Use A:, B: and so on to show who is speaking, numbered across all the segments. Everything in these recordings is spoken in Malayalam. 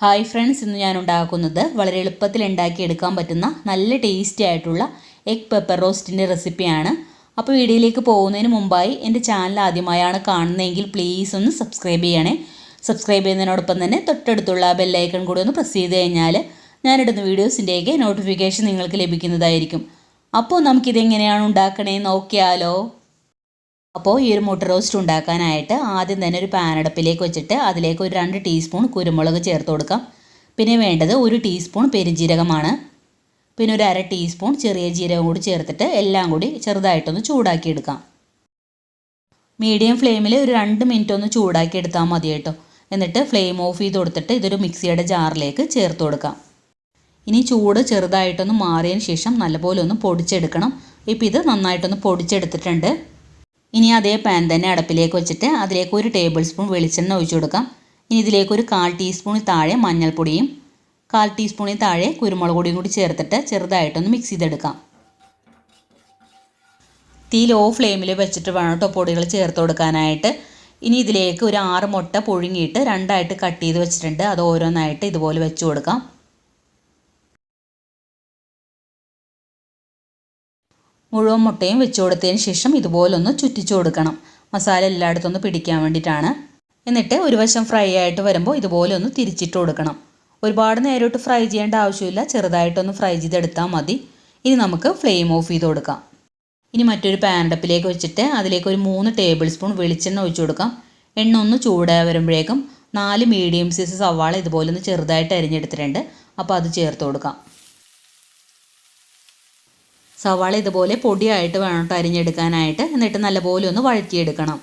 A: ഹായ് ഫ്രണ്ട്സ് ഇന്ന് ഞാൻ ഉണ്ടാക്കുന്നത് വളരെ എളുപ്പത്തിൽ ഉണ്ടാക്കിയെടുക്കാൻ പറ്റുന്ന നല്ല ടേസ്റ്റി ആയിട്ടുള്ള എഗ് പെപ്പർ റോസ്റ്റിന്റെ റെസിപ്പിയാണ് അപ്പോൾ വീഡിയോയിലേക്ക് പോകുന്നതിന് മുമ്പായി എന്റെ ചാനൽ ആദ്യമായാണ് കാണുന്നതെങ്കിൽ പ്ലീസ് ഒന്ന് സബ്സ്ക്രൈബ് ചെയ്യണേ. സബ്സ്ക്രൈബ് ചെയ്യുന്നതിനോടൊപ്പം തന്നെ തൊട്ടടുത്തുള്ള ബെല്ലൈക്കൺ കൂടി ഒന്ന് പ്രസ് ചെയ്ത് കഴിഞ്ഞാൽ ഞാനിടുന്ന വീഡിയോസിന്റെയൊക്കെ നോട്ടിഫിക്കേഷൻ നിങ്ങൾക്ക് ലഭിക്കുന്നതായിരിക്കും. അപ്പോൾ നമുക്കിതെങ്ങനെയാണ് ഉണ്ടാക്കണേ നോക്കിയാലോ. അപ്പോൾ ഈ ഒരു മുട്ട റോസ്റ്റ് ഉണ്ടാക്കാനായിട്ട് ആദ്യം തന്നെ ഒരു പാനടപ്പിലേക്ക് വെച്ചിട്ട് അതിലേക്ക് ഒരു രണ്ട് ടീസ്പൂൺ കുരുമുളക് ചേർത്ത് കൊടുക്കാം. പിന്നെ വേണ്ടത് ഒരു ടീസ്പൂൺ പെരുംജീരകമാണ് പിന്നെ ഒരു അര ടീസ്പൂൺ ചെറിയ ജീരകം കൂടി ചേർത്തിട്ട് എല്ലാം കൂടി ചെറുതായിട്ടൊന്ന് ചൂടാക്കിയെടുക്കാം മീഡിയം ഫ്ലെയിമിൽ ഒരു രണ്ട് മിനിറ്റ് ഒന്ന് ചൂടാക്കി എടുത്താൽ മതി കേട്ടോ. എന്നിട്ട് ഫ്ലെയിം ഓഫ് ചെയ്ത് കൊടുത്തിട്ട് ഇതൊരു മിക്സിയുടെ ജാറിലേക്ക് ചേർത്ത് കൊടുക്കാം. ഇനി ചൂട് ചെറുതായിട്ടൊന്ന് മാറിയതിന് ശേഷം നല്ലപോലെ ഒന്ന് പൊടിച്ചെടുക്കണം. ഇപ്പോൾ ഇത് നന്നായിട്ടൊന്ന് പൊടിച്ചെടുത്തിട്ടുണ്ട്. ഇനി അതേ പാൻ തന്നെ അടപ്പിലേക്ക് വെച്ചിട്ട് അതിലേക്ക് ഒരു ടേബിൾ സ്പൂൺ വെളിച്ചെണ്ണ ഒഴിച്ചു കൊടുക്കാം. ഇനി ഇതിലേക്ക് ഒരു കാൽ ടീസ്പൂണിൽ താഴെ മഞ്ഞൾപ്പൊടിയും കാൽ ടീസ്പൂണിൽ താഴെ കുരുമുളക് പൊടിയും കൂടി ചേർത്തിട്ട് ചെറുതായിട്ടൊന്ന് മിക്സ് ചെയ്തെടുക്കാം. തീ ലോ ഫ്ലെയിമിൽ വെച്ചിട്ട് വേണം കേട്ടോ പൊടികൾ ചേർത്ത് കൊടുക്കാനായിട്ട്. ഇനി ഇതിലേക്ക് ഒരു ആറ് മുട്ട പുഴുങ്ങിയിട്ട് രണ്ടായിട്ട് കട്ട് ചെയ്ത് വെച്ചിട്ടുണ്ട്. അത് ഓരോന്നായിട്ട് ഇതുപോലെ വെച്ച് കൊടുക്കാം. മുഴുവൻ മുട്ടയും വെച്ചു കൊടുത്തതിന് ശേഷം ഇതുപോലൊന്ന് ചുറ്റിച്ചു കൊടുക്കണം. മസാല എല്ലായിടത്തും ഒന്ന് പിടിക്കാൻ വേണ്ടിയിട്ടാണ്. എന്നിട്ട് ഒരു വശം ഫ്രൈ ആയിട്ട് വരുമ്പോൾ ഇതുപോലെ ഒന്ന് തിരിച്ചിട്ട് കൊടുക്കണം. ഒരുപാട് നേരോട്ട് ഫ്രൈ ചെയ്യേണ്ട ആവശ്യമില്ല. ചെറുതായിട്ടൊന്ന് ഫ്രൈ ചെയ്തെടുത്താൽ മതി. ഇനി നമുക്ക് ഫ്ലെയിം ഓഫ് ചെയ്ത് കൊടുക്കാം. ഇനി മറ്റൊരു പാനടപ്പിലേക്ക് വെച്ചിട്ട് അതിലേക്ക് ഒരു മൂന്ന് ടേബിൾ സ്പൂൺ വെളിച്ചെണ്ണ ഒഴിച്ചു കൊടുക്കാം. എണ്ണ ഒന്ന് ചൂടായി വരുമ്പോഴേക്കും നാല് മീഡിയം സൈസ് സവാള ഇതുപോലെ ഒന്ന് ചെറുതായിട്ട് അരിഞ്ഞെടുത്തിട്ടുണ്ട്. അപ്പോൾ അത് ചേർത്ത് കൊടുക്കാം. സവാള ഇതുപോലെ പൊടിയായിട്ട് വേണം അരിഞ്ഞെടുക്കാനായിട്ട്. എന്നിട്ട് നല്ലപോലെ ഒന്ന് വഴറ്റിയെടുക്കണം.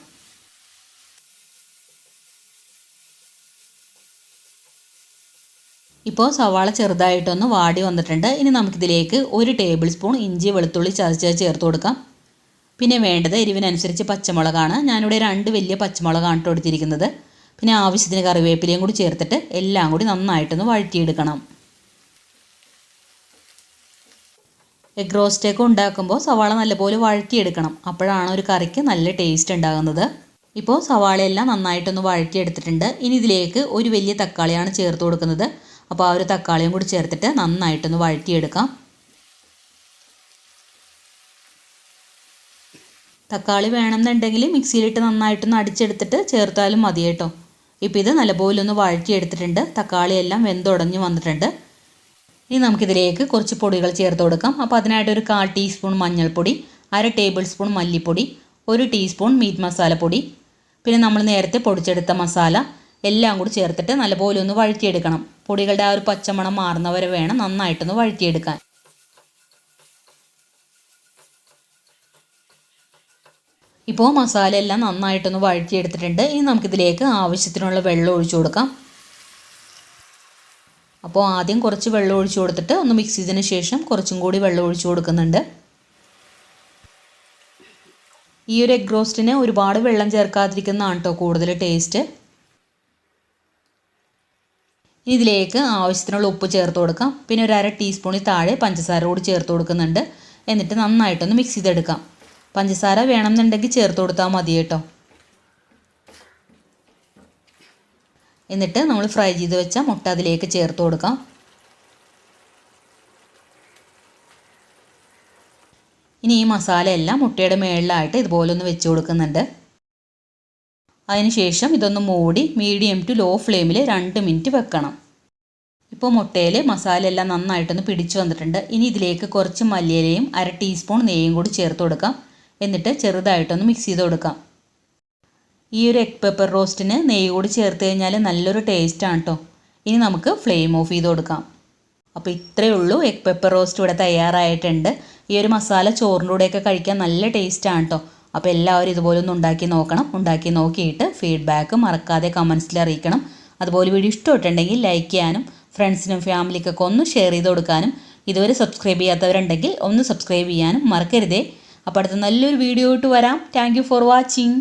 A: ഇപ്പോൾ സവാള ചെറുതായിട്ടൊന്ന് വാടി വന്നിട്ടുണ്ട്. ഇനി നമുക്കിതിലേക്ക് ഒരു ടേബിൾ സ്പൂൺ ഇഞ്ചി വെളുത്തുള്ളി ചതച്ചത് ചേർത്ത് കൊടുക്കാം. പിന്നെ വേണ്ടത് എരിവിനനുസരിച്ച് പച്ചമുളകാണ്. ഞാനിവിടെ രണ്ട് വലിയ പച്ചമുളകാണ് കേട്ടോ എടുത്തിരിക്കുന്നത്. പിന്നെ ആവശ്യത്തിന് കറിവേപ്പിലയും കൂടി ചേർത്തിട്ട് എല്ലാം കൂടി നന്നായിട്ടൊന്ന് വഴറ്റിയെടുക്കണം. എഗ് റോസ്റ്റൊക്കെ ഉണ്ടാക്കുമ്പോൾ സവാള നല്ലപോലെ വഴറ്റിയെടുക്കണം. അപ്പോഴാണ് ഒരു കറിക്ക് നല്ല ടേസ്റ്റ് ഉണ്ടാകുന്നത്. ഇപ്പോൾ സവാളയെല്ലാം നന്നായിട്ടൊന്ന് വഴറ്റിയെടുത്തിട്ടുണ്ട്. ഇനി ഇതിലേക്ക് ഒരു വലിയ തക്കാളിയാണ് ചേർത്ത് കൊടുക്കുന്നത്. അപ്പോൾ ആ ഒരു തക്കാളിയും കൂടി ചേർത്തിട്ട് നന്നായിട്ടൊന്ന് വഴറ്റിയെടുക്കാം. തക്കാളി വേണമെന്നുണ്ടെങ്കിൽ മിക്സിയിലിട്ട് നന്നായിട്ടൊന്ന് അടിച്ചെടുത്തിട്ട് ചേർത്താലും മതി കേട്ടോ. ഇപ്പോൾ ഇത് നല്ലപോലെ ഒന്ന് വഴറ്റിയെടുത്തിട്ടുണ്ട്. തക്കാളിയെല്ലാം വെന്തുടഞ്ഞ് വന്നിട്ടുണ്ട്. ഇനി നമുക്കിതിലേക്ക് കുറച്ച് പൊടികൾ ചേർത്ത് കൊടുക്കാം. അപ്പോൾ അതിനായിട്ട് ഒരു കാൽ ടീസ്പൂൺ മഞ്ഞൾപ്പൊടി അര ടേബിൾ സ്പൂൺ മല്ലിപ്പൊടി ഒരു ടീസ്പൂൺ മീറ്റ് മസാലപ്പൊടി പിന്നെ നമ്മൾ നേരത്തെ പൊടിച്ചെടുത്ത മസാല എല്ലാം കൂടി ചേർത്തിട്ട് നല്ലപോലെ ഒന്ന് വഴറ്റിയെടുക്കണം. പൊടികളുടെ ആ ഒരു പച്ചമണം മാറുന്നവരെ വേണം നന്നായിട്ടൊന്ന് വഴറ്റിയെടുക്കാൻ. ഇപ്പോൾ മസാല എല്ലാം നന്നായിട്ടൊന്ന് വഴറ്റിയെടുത്തിട്ടുണ്ട്. ഇനി നമുക്കിതിലേക്ക് ആവശ്യത്തിനുള്ള വെള്ളം ഒഴിച്ചു കൊടുക്കാം. അപ്പോൾ ആദ്യം കുറച്ച് വെള്ളം ഒഴിച്ചു കൊടുത്തിട്ട് ഒന്ന് മിക്സ് ചെയ്തതിന് ശേഷം കുറച്ചും കൂടി വെള്ളം ഒഴിച്ചു കൊടുക്കുന്നുണ്ട്. ഈ ഒരു എഗ് റോസ്റ്റിന് ഒരുപാട് വെള്ളം ചേർക്കാതിരിക്കുന്നതാണ് കേട്ടോ കൂടുതൽ ടേസ്റ്റ് ഇതിലേക്ക് ആവശ്യത്തിനുള്ള ഉപ്പ് ചേർത്ത് കൊടുക്കാം. പിന്നെ ഒരു അര ടീസ്പൂണിൽ താഴെ പഞ്ചസാര കൂടി ചേർത്ത് കൊടുക്കുന്നുണ്ട്. എന്നിട്ട് നന്നായിട്ടൊന്ന് മിക്സ് ചെയ്തെടുക്കാം. പഞ്ചസാര വേണമെന്നുണ്ടെങ്കിൽ ചേർത്ത് കൊടുത്താൽ മതി കേട്ടോ എന്നിട്ട് നമ്മൾ ഫ്രൈ ചെയ്ത് വെച്ച മുട്ട അതിലേക്ക് ചേർത്ത് കൊടുക്കാം. ഇനി ഈ മസാല എല്ലാം മുട്ടയുടെ മേളിലായിട്ട് ഇതുപോലെ ഒന്ന് വെച്ച് കൊടുക്കുന്നുണ്ട്. അതിനുശേഷം ഇതൊന്ന് മൂടി മീഡിയം ടു ലോ ഫ്ലെയിമിൽ രണ്ട് മിനിറ്റ് വെക്കണം. ഇപ്പോൾ മുട്ടയിൽ മസാല എല്ലാം നന്നായിട്ടൊന്ന് പിടിച്ചു വന്നിട്ടുണ്ട്. ഇനി ഇതിലേക്ക് കുറച്ച് മല്ലിയിലയും അര ടീസ്പൂൺ നെയ്യും കൂടി ചേർത്ത് കൊടുക്കാം. എന്നിട്ട് ചെറുതായിട്ടൊന്ന് മിക്സ് ചെയ്ത് കൊടുക്കാം. ഈ ഒരു എഗ് പെപ്പർ റോസ്റ്റിന് നെയ്യ് കൂടി ചേർത്ത് കഴിഞ്ഞാൽ നല്ലൊരു ടേസ്റ്റാണ് കേട്ടോ ഇനി നമുക്ക് ഫ്ലെയിം ഓഫ് ചെയ്ത് കൊടുക്കാം. അപ്പോൾ ഇത്രയേ ഉള്ളൂ എഗ് പെപ്പർ റോസ്റ്റ് ഇവിടെ തയ്യാറായിട്ടുണ്ട്. ഈ ഒരു മസാല ചോറിന്റെ കൂടെയൊക്കെ കഴിക്കാൻ നല്ല ടേസ്റ്റാണ് കേട്ടോ അപ്പോൾ എല്ലാവരും ഇതുപോലെ ഒന്ന് ഉണ്ടാക്കി നോക്കണം. ഉണ്ടാക്കി നോക്കിയിട്ട് ഫീഡ്ബാക്ക് മറക്കാതെ കമൻസിൽ അറിയിക്കണം. അതുപോലെ വീഡിയോ ഇഷ്ടപ്പെട്ടുണ്ടെങ്കിൽ ലൈക്ക് ചെയ്യാനും ഫ്രണ്ട്സിനും ഫാമിലിക്കൊക്കെ ഒന്ന് ഷെയർ ചെയ്ത് കൊടുക്കാനും ഇതുവരെ സബ്സ്ക്രൈബ് ചെയ്യാത്തവരുണ്ടെങ്കിൽ ഒന്ന് സബ്സ്ക്രൈബ് ചെയ്യാനും മറക്കരുതേ. അപ്പോൾ അടുത്ത നല്ലൊരു വീഡിയോ ഇട്ട് വരാം. Thank for watching